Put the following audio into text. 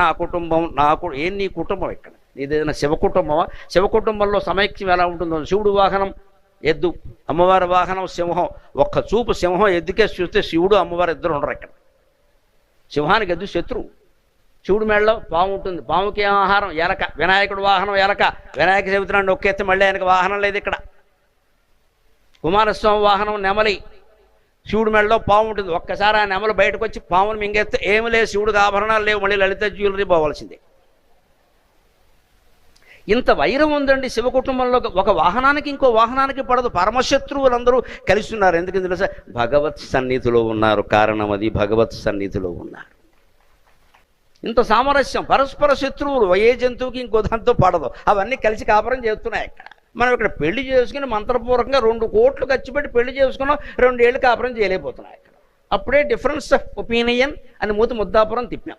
నా కుటుంబం నాకు ఏం నీ కుటుంబం ఇక్కడ? ఇదేదైనా శివ కుటుంబమా? శివ కుటుంబంలో సమైక్యం ఎలా ఉంటుందో శివుడు వాహనం ఎద్దు అమ్మవారి వాహనం సింహం. ఒక్క చూపు సింహం ఎద్దుకే చూస్తే శివుడు అమ్మవారు ఇద్దరు ఉండరు ఇక్కడ. సింహానికి ఎద్దు శత్రువు. శివుడు మేడలో పాము ఉంటుంది. పాముకి ఆహారం? ఎలక. వినాయకుడు వాహనం ఎలక. వినాయక చవితి నాడు నొక్కేస్తే మళ్ళీ ఆయనకు వాహనం లేదు ఇక్కడ. కుమారస్వామి వాహనం నెమలి. శివుడు మెడలో పాము ఉంటుంది. ఒక్కసారి ఆ నెమలు బయటకు వచ్చి పామును మింగేస్తే ఏమి లేదు శివుడికి ఆభరణాలు లేవు మళ్ళీ లలిత జ్యువెలరీ పోవాల్సిందే. ఇంత వైరం ఉందండి శివ కుటుంబంలో. ఒక వాహనానికి ఇంకో వాహనానికి పడదు. పరమశత్రువులందరూ కలిసి ఉన్నారు ఎందుకు తెలుసా? భగవత్ సన్నిధిలో ఉన్నారు. కారణం అది భగవత్ సన్నిధిలో ఉన్నారు. ఇంత సామరస్యం. పరస్పర శత్రువులు ఏ జంతువుకి ఇంకో దాంతో పడదు. అవన్నీ కలిసి కాపురం చేస్తున్నాయి ఇక్కడ మనం ఇక్కడ పెళ్ళి చేసుకుని మంత్రపూర్వకంగా రెండు కోట్లు ఖర్చు పెట్టి పెళ్ళి చేసుకున్నాం రెండేళ్ళు కాపురం చేయలేకపోతున్నాయి ఇక్కడ. అప్పుడే డిఫరెన్స్ ఆఫ్ ఒపీనియన్ అని మూతి ముద్దాపురం తిప్పాం.